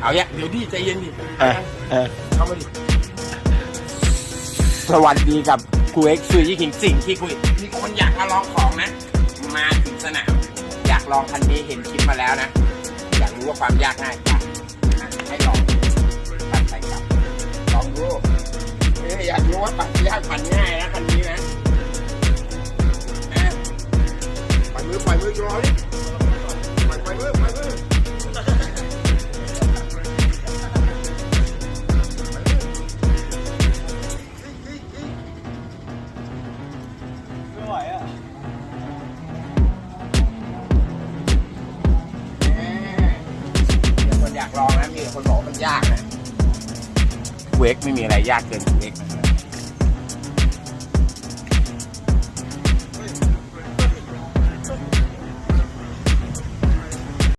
เอาเนี่ยเดี๋ยวดิใจเย็นดิเออเออเข้ามาดิสวัสดีกับกูเอ็กซ์ซูยี่ขิงสิ่งที่คุยมีคนอยากมาลองของนะ มาถึงสนาม อยากลองคันนี้เห็นคลิปมาแล้วนะ อยากรู้ว่าความยากง่ายป่ะอะให้ลองปัดไปกลับลองดูเอ้ยอยากรู้ว่าปัดยากปัดง่ายนะคัน อยากลองนะมีคนบอกว่ามันยากนะเวกไม่มีอะไรยากเกินเวกนะ